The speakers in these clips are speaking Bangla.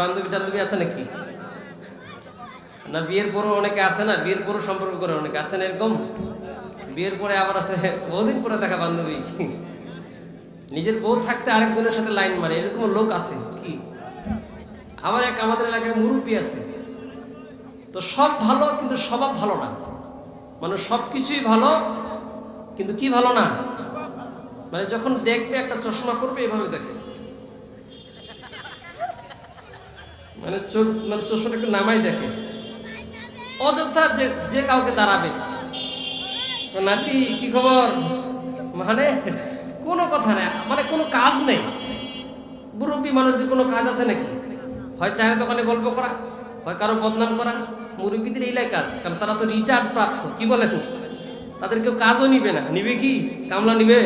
বান্ধবী টান্ধবী আছে নাকি? না, বিয়ের পরও অনেকে আছে না? বিয়ের পরও সম্পর্ক করে অনেকে এরকম? বিয়ের পরে আবার আছে বহুদিন পরে দেখা বান্ধবী। নিজের বউ থাকতে আরেকজনের সাথে লাইন মারে এরকম লোক আছে কি? আমার এক আমাদের এলাকায় মুরব্বী আছে। তো সব ভালো কিন্তু স্বভাব ভালো না। মানে সব কিছুই ভালো, কিন্তু কি ভালো না? মানে যখন দেখবে একটা চশমা পরবে এভাবে দেখে। মানে চোখ মানে চশমাটা একটু নামাই দেখে। অযোধ্যা যে যে কাউকে দাঁড়াবে। নাতি, কি খবর? মানে কোনো কথা নেই। মানে কোনো কাজ নেই। মুরব্বী মানুষদের কোনো কাজ আছে নাকি? হয় চায়ের দোকানে গল্প করা, হয় কারও বদনাম করা। মুরব্বীদের এইলাই কাজ। কারণ তারা তো রিটায়ার্ড প্রাপ্ত, কি বলে তাদের কেউ কাজও নিবে না। নিবে কি? কামলা নিবে?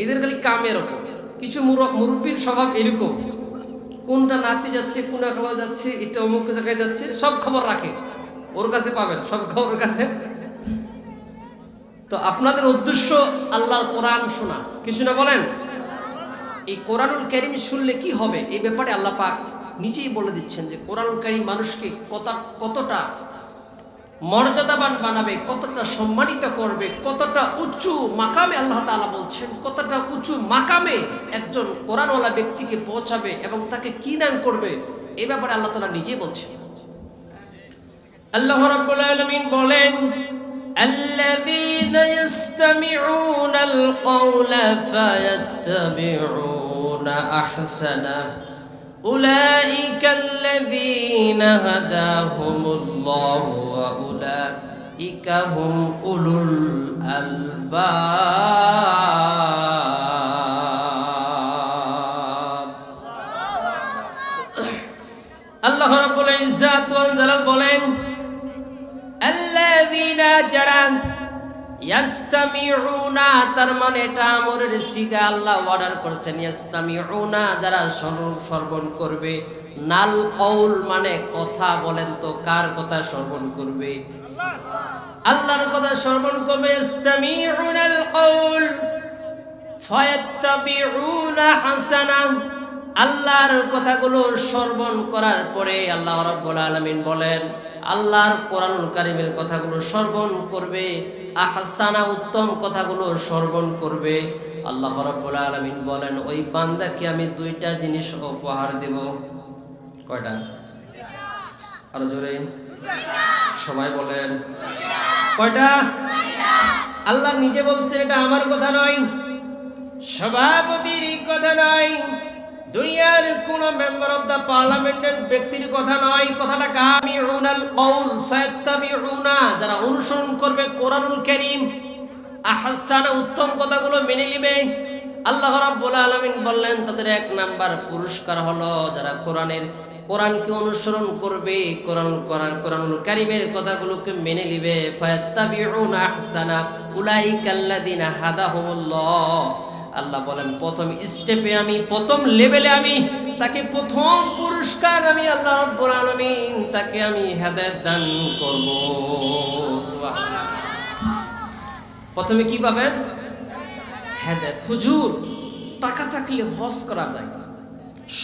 এদের খালি কাম এরকম কিছু মুরব মুরব্বীর স্বভাব এরকম। কোনটা নাতি যাচ্ছে কোন খালা যাচ্ছে, এটা অমুক জায়গায় যাচ্ছে, সব খবর রাখে। ওর কাছে পাবেন সব খবর কাছে। তো আপনাদের উদ্দেশ্য আল্লাহর কোরআন শোনা। কিছু না বলেন? এই কোরআনুল করিম শুনলে কি হবে? এই ব্যাপারে আল্লাহ পাক নিজেই বলে দিচ্ছেন যে কোরআনুল করিম মানুষকে কত কতটা মর্যাদাবান বানাবে কতটা সম্মানিত করবে কতটা উঁচু মাকামে আল্লাহ তাআলা বলছেন কতটা উঁচু মাকামে একজন কোরআনওয়ালা ব্যক্তিকে পৌঁছাবে এবং তাকে কি দান করবে এই ব্যাপারে আল্লাহ তাআলা নিজেই বলছেন আল্লাহ রাব্বুল আলামিন বলেন الذين يستمعون القول فيتبعون احسنه أولئك الذين هداهم الله وأولئك هم أولو الألباب الله رب العزة والجلال بولين الذين جران ইয়াস্তামিউনা, তার মানে এটা আমরের সিগা আল্লাহ অর্ডার করেছেন। ইয়াস্তামিউনা, যারা শ্রবণ করবে। নাল কৌল মানে কথা বলেন তো, কার কথা শ্রবণ করবে? আল্লাহর কথা শ্রবণ করবে ইস্তামিউনাল কৌল ফায়াত্তাবিউনা হাসানা, আল্লাহর কথাগুলো শ্রবণ করার পরে আল্লাহ রাব্বুল আলামিন বলেন আল্লাহর কোরআনুল কারিমের কথাগুলো শ্রবণ করবে, আহসানা উত্তম কথাগুলো শ্রবণ করবে। আল্লাহ রাব্বুল আলামিন বলেন, ওই বান্দাকে আমি দুইটা জিনিস উপহার দেব। কয়টা? আরও জোরে। সবাই বলেন, কয়টা? আল্লাহ নিজে বলছেন, এটা আমার কথা নয়। সভাপতির কথা নয়। দুনিয়ার কোন মেম্বার অফ দা পার্লামেন্টের ব্যক্তির কথা নয়। কথাটা কামি উনাল কৌল ফায়াত্তাবিউনা যারা অনুসরণ করবে কোরআনুল কারীম। আহসানা উত্তম কথাগুলো মেনে নেবে। আল্লাহ রাব্বুল আলামিন বললেন, তাদের এক নাম্বার পুরস্কার হলো যারা কোরআনের, কোরআনকে অনুসরণ করবে, কোরআন কোরআন, কোরআনুল কারীমের কথাগুলোকে মেনে নেবে। ফায়াত্তাবিউনা আহসানা উলাইকাল্লাযিনা হাদাহুমুল্লাহ। আল্লাহ বলেন, প্রথম স্টেপে আমি, প্রথম লেভেলে আমি, তাকে প্রথম পুরস্কার আমি আল্লাহ রব্বুল আলামিন, তাকে আমি হেদায়েত দান করব। প্রথমে কি পাবেন? হেদায়েত। হুজুর, টাকা থাকলে হজ করা যায়,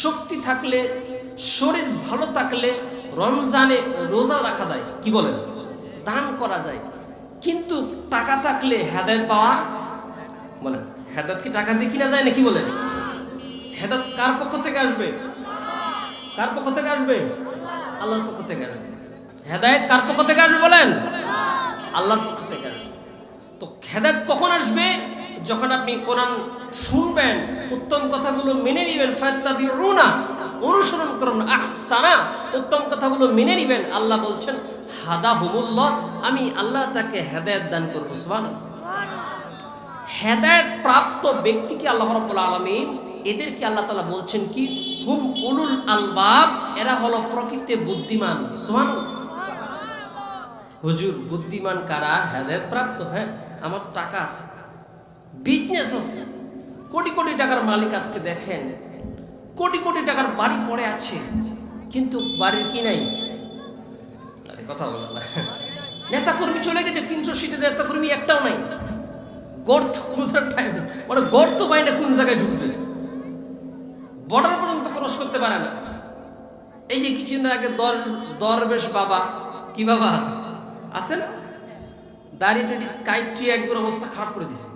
শক্তি থাকলে, শরীর ভালো থাকলে রমজানে রোজা রাখা যায়, কি বলেন? দান করা যায়। কিন্তু টাকা থাকলে হেদায়েত পাওয়া বলেন। হেদাত কি টাকা দিয়ে কিনা যায় নাকি বলেন? হেদাত কার পক্ষ থেকে আসবে? কার পক্ষ থেকে আসবে? আল্লাহর পক্ষ থেকে আসবে। হেদায়েত কার পক্ষ থেকে আসবে বলেন? আল্লাহর পক্ষ থেকে আসবে। তো হেদায়েত কখন আসবে? যখন আপনি কোরআন শুনবেন, উত্তম কথাগুলো মেনে নেবেন রুনা অনুসরণ করুন, আহসানা, উত্তম কথাগুলো মেনে নেবেন। আল্লাহ বলছেন হাদা হুমুল্লাহ আমি আল্লাহ তাকে হেদায়ত দান করব, সুবহানাল্লাহ। হেদায়ত প্রাপ্ত ব্যক্তিকে আল্লাহ রাব্বুল আলামিন এদেরকে আল্লাহ তালা বলছেন কি? হুম উলুল আলবাব, এরা হলো প্রকৃতি বুদ্ধিমান। সোহান হুজুর, বুদ্ধিমান কারা? হেদায়ত প্রাপ্ত হ্যাঁ? আমার টাকা আছে। বিজনেস আছে। কোটি কোটি টাকার মালিক আজকে দেখেন। কোটি কোটি টাকার বাড়ি পড়ে আছে, কিন্তু বাড়ির কি নাই? কথা বলো না। নেতা কর্মী চলে গেছে, তিনশো সিটের নেতা কর্মী একটাও নাই। গর্ত খোঁজার টাইম মানে গর্ত বাইরে কোন জায়গায় ঢুকবে? বর্ডার পর্যন্ত ক্রস করতে পারে না। এই যে কিছুদিন আগে দর, দরবেশ বাবা, কি বাবা? আছে না? দাড়ি টাড়ি কাইটি একবার অবস্থা খারাপ করে দিছে।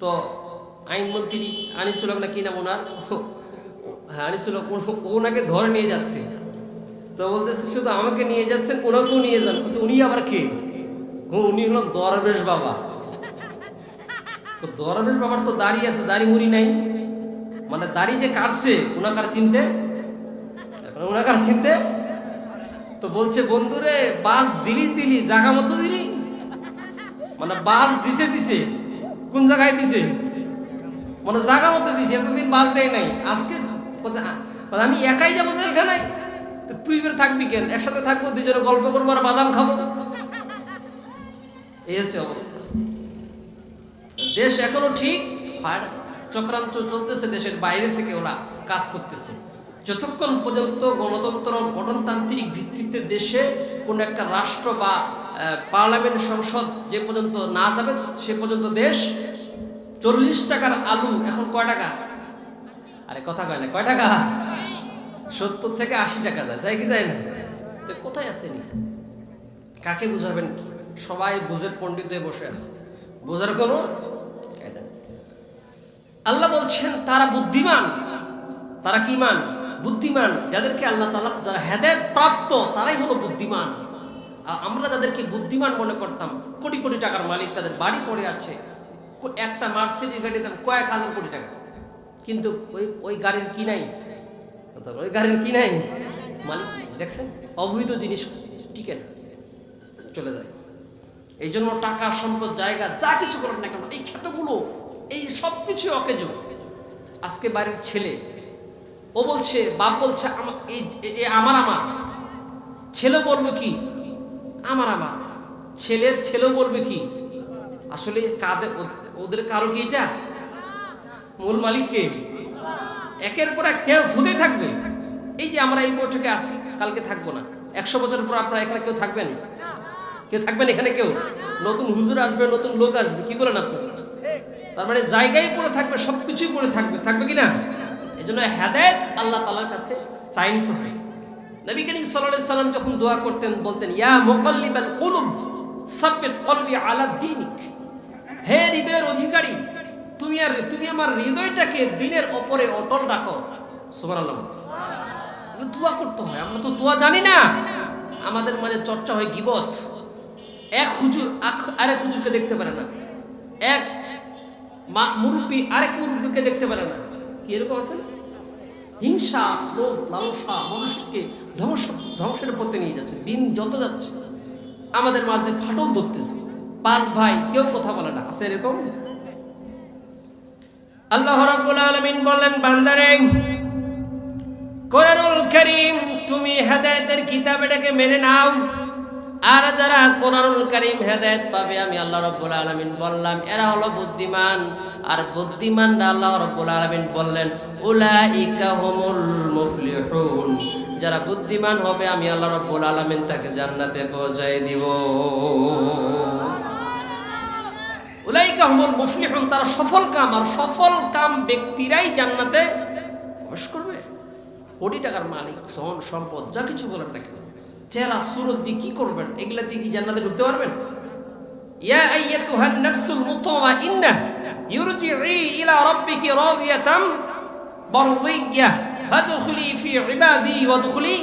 তো আইনমন্ত্রী আনিসুল না কি নাম ওনার? হ্যাঁ আনিসুল ওনাকে ধরে নিয়ে যাচ্ছে। তো বলতেছে, শুধু আমাকে নিয়ে যাচ্ছেন, ওনাকেও নিয়ে যান। উনি আবার কে? উনি হলাম দরবেশ বাবা। দরবেশ বাবার তো দাড়ি আছে দাড়ি মুড়ি নাই। মানে দাড়ি যে কাটছে ওনাকার চিনতে? ওনাকার চিনতে? তো বলছে বন্ধুরে বাস দিলি দিলি জাগা মতো দিলি? মানে বাস দিছে দিছে। কোন জায়গায় দিছে? মানে জাগা মতো দিছে এতদিন বাস দেয় নাই। আজকে বলছে, আমি একাই যাব জেলখানায়। তুই বের থাকবি কেন? একসাথে থাকব দুজনে গল্প করব আর বাদাম খাব? এই হচ্ছে অবস্থা। দেশ এখনও ঠিক ফায়ার চক্রান্ত চলতেছে দেশের বাইরে থেকে ওরা কাজ করতেছে। যতক্ষণ পর্যন্ত গণতন্ত্র গঠনতান্ত্রিক ভিত্তিতে দেশে কোন একটা রাষ্ট্র বা পার্লামেন্ট সংসদ যে পর্যন্ত না যাবে, সে পর্যন্ত দেশ চল্লিশ টাকার আলু, এখন কয় টাকা? আরে কথা কয় না, কয় টাকা? সত্তর থেকে আশি টাকা যায় যায় কি যায় না? তো কোথায় আসেনি কাকে বুঝাবেন কি? সবাই বুঝের পণ্ডিত হয়ে বসে আছে। বোঝার কোনো। আল্লাহ বলছেন, তারা বুদ্ধিমান। তারা কি মান বুদ্ধিমান। যাদেরকে আল্লাহ তালা যারা হেদায়ত প্রাপ্ত, তারাই হলো বুদ্ধিমান। আমরা যাদেরকে বুদ্ধিমান মনে করতাম, কোটি কোটি টাকার মালিক, তাদের বাড়ি পড়ে আছে। একটা মার্সিডিজ গাড়ির দাম কয়েক হাজার কোটি টাকা। কিন্তু ওই ওই গাড়ির কি নাই? ওই গাড়ির কি নাই? মালিক দেখছেন? অবৈধ জিনিস টিকে না। চলে যায়। এই জন্য টাকা, সম্পদ, জায়গা, যা কিছু করেন না কেন, এই ক্ষেতগুলো এই সব কিছু অকেজ আজকে বাড়ির ছেলে, ও বলছে, বাপ বলছে আমার আমার। ছেলে বলবে কি? আমার আমার। ছেলের ছেলেও বলবে কি? আসলে কাদের ওদের কারও কি এটা? মূল মালিককে একের পর এক চেঞ্জ হতেই থাকবে। এই যে আমরা এই বৈঠকে আসি কালকে থাকব না। একশো বছর পর আপনারা এখানে কেউ থাকবেন? কেউ থাকবেন এখানে কেউ? নতুন হুজুর আসবে, নতুন লোক আসবে, কি বলেন আপনি? তার মানে জায়গায় পড়ে থাকবে সব কিছুই পড়ে থাকবে। থাকবে কি না? এই জন্য হেদায়ত আল্লাহ তালার কাছে চাই নিতে হয়। নবী করিম সাল্লাল্লাহু সাল্লাম যখন দোয়া করতেন, বলতেন, ইয়া মুকাল্লিবাল কুলুব, সাব্বিত কলবি আলা দীনিক হে হৃদয়ের অধিকারী, তুমি আর, তুমি আমার হৃদয়টাকে দিনের ওপরে অটল রাখো। সুবহানাল্লাহ। এগুলো দোয়া করতে হয়, আমরা তো দোয়া জানি না। আমাদের মাঝে চর্চা হয় গিবত। এক হুজুর আরেক হুজুরকে দেখতে পারে না। এক মা- মুরব্বী আরেক মুরব্বীকে দেখতে পারে না। কি এরকম আছে? হিংসা, লোভ, লালসা, মানুষকে ধ্বংস, ধ্বংসের পথে নিয়ে যাচ্ছে, দিন যত যাচ্ছে। আমাদের মাঝে ফাটল ধরতেছে। পাঁচ ভাই কেউ কথা বলে না। আছে এরকম? আল্লাহ রাব্বুল আলামিন বললেন, বান্দারে, কোরআনুল করিম, তুমি হেদায়েতের কিতাব এটাকে মেনে নাও। আর যারা কোরআনুল করিম হেদায়েত পাবে, আমি আল্লাহ রাব্বুল আলামিন বললাম, এরা হলো বুদ্ধিমান। আর বুদ্ধিমানরা আল্লাহ রাব্বুল আলামিন বললেন, উলাইকা হুমুল মুফলিহুন। যারা বুদ্ধিমান হবে, আমি আল্লাহ রাব্বুল আলামিন তাকে জান্নাতে পৌঁছায় দিব। উলাইকা হুমুল মুফলিহুন, তারা সফল কাম, আর সফল কাম ব্যক্তিরাই জান্নাতে প্রবেশ করবে। কোটি টাকার মালিক সহন সম্পদ, যা কিছু বলেন না চেহারা সুরত দিয়ে কি করবেন? এগুলা দিয়ে কি জান্নাতে ঢুকতে পারবেন? ইয়া আইয়াতুহান নাফসুল মুতমাইন্নাহ ইরজিই ইলা রাব্বিকি রাদিয়াতাম মারদিয়াহ ফাদখুলি ফি ইবাদি ওয়াদখুলি।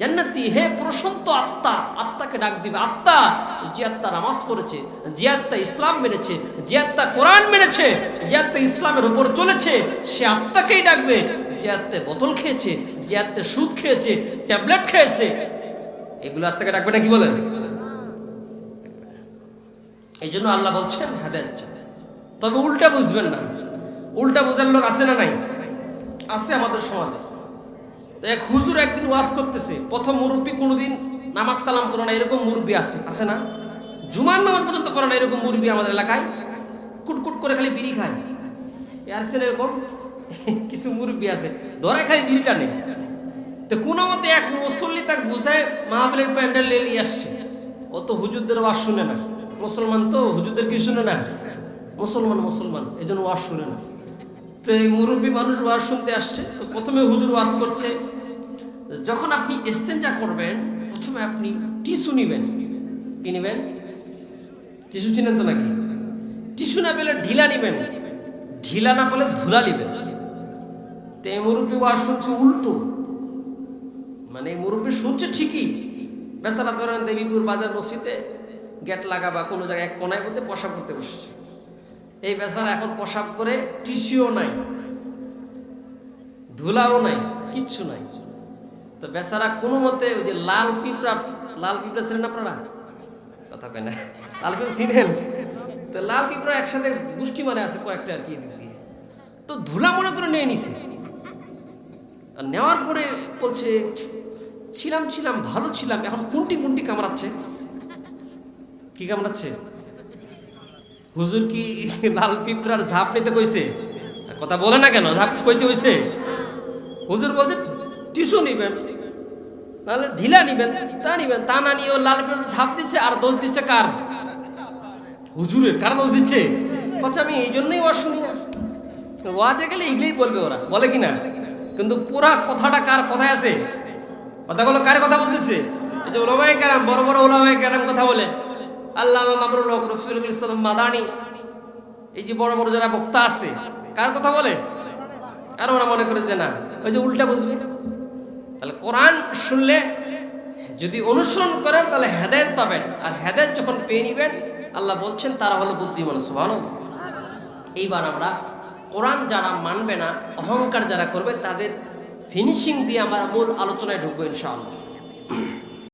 জান্নাতি, হে প্রশান্ত আত্মা, আত্মাকে ডাক দিবে। আত্মা, যে আত্মা নামাজ পড়েছে, যে আত্মা ইসলাম মেনেছে, যে আত্মা কোরআন মেনেছে, যে আত্মা ইসলামের উপর চলেছে, সে আত্মাকেই ডাকবে। যে আত্মা বোতল খেয়েছে, যে আত্মা সুদ খেয়েছে, ট্যাবলেট খেয়েছে এগুলো আত্মাকে ডাকবে না কি বলেন এই জন্য আল্লাহ বলছেন তবে উল্টা বুঝবেন না। উল্টা বোঝার লোক আছে না নাই? আছে আমাদের সমাজে। এক হুজুর একদিন ওয়াজ করতেছে, প্রথম মুরব্বী কোনোদিন নামাজ কালাম করে না, এরকম মুরব্বী আছে আছে না? জুমার নামাজ পর্যন্ত করে না এরকম মুরব্বী আমাদের এলাকায়? কুটকুট করে খালি বিড়ি খায়। আর এরকম কিছু মুরব্বী আছে, ধরে খালি বিড়ি টানে তো কোনো মতে এক মুসল্লি তাকে বুঝায় মাহবিলের প্যান্ডেল নিয়ে আসছে। ও তো হুজুরদের ওয়াজ শুনে না। মুসলমান তো, হুজুরদের কি শুনে না? মুসলমান মুসলমান, এই জন্য ওয়াজ শুনে না। তো এই মুরব্বী মানুষ ওয়াজ শুনতে আসছে। তো প্রথমে হুজুর ওয়াজ করছে। যখন আপনি এস্তেঞ্জা করবেন, প্রথমে আপনি টিস্যু নেবেন। কি নেবেন? টিস্যু চিনেন তো নাকি? টিস্যু না পেলে ঢিলা নেবেন। ঢিলা না পেলে ধুলা নেবেন। তো এই মুরব্বী ওয়াজ শুনছে উল্টো। মানে মুরব্বী শুনছে ঠিকই। বেচারা ধরেন দেবীপুর বাজার মসজিদে গেট লাগা বা কোনো জায়গায় এক কোনায় মধ্যে প্রসাব করতে বসছে। এই বেচারা এখন প্রসাব করে টিসিও নাই, ধুলাও নাই, কিচ্ছু নাই। তো বেচারা কোনো মতে ওই যে লাল পিঁপড়া লাল পিঁপড়া ছিলেন আপনারা? কথা কয় না, লাল পিঁপড়া ছিলেন? তো লাল পিঁপড়া একসাথে গোষ্ঠী মানে আছে কয়েকটা আর কি এদিক দিয়ে। তো ধুলা মনে করে নিয়ে নিছে। নেওয়ার পরে বলছে, ছিলাম ছিলাম, ভালো ছিলাম, এখন কুন্টি কুন্টি কামড়াচ্ছে। কি কামড়াচ্ছে? হুজুর কি লাল পিঁপড়ার ঝাঁপ নিতে কইছে? কথা বলে না কেন, ঝাঁপ কইতে হইছে? হুজুর বলছে, টিস্যু নিবেন, নাহলে ঢিলা নিবেন, তা নিবেন, তা না নিয়ে লাল পিঁপড়ার ঝাঁপ দিচ্ছে, আর দোষ দিচ্ছে কার? হুজুরের কার দোষ দিচ্ছে? আচ্ছা আমি এই জন্যই ওয়াজ শুনি ওয়াজে গেলে এগুলোই বলবে ওরা, বলে কি না কিন্তু পুরা কথাটা কার কথায় আছে? কথাগুলো কার কথা বলতেছে? এই যে ওলামাই কেরাম, বড় বড় ওলামাই কেরাম কথা বলে। আল্লাহ মামরুল হক রফিউল ইসলাম মাদানি। এই যে বড় বড় যারা বক্তা আছে, কার কথা বলে? আর ওরা মনে করে যে না, ওই যে উল্টা বুঝবে। তাহলে কোরআন শুনলে যদি অনুসরণ করেন, তাহলে হেদায়ত পাবেন। আর হেদায়ত যখন পেয়ে নিবেন, আল্লাহ বলছেন, তারা হলো বুদ্ধিমান সুবাহ এইবার আমরা কোরআন যারা মানবে না, অহংকার যারা করবে, তাদের ফিনিশিং দিয়ে আমার মূল আলোচনায় ঢুকবো ইনশাআল্লাহ।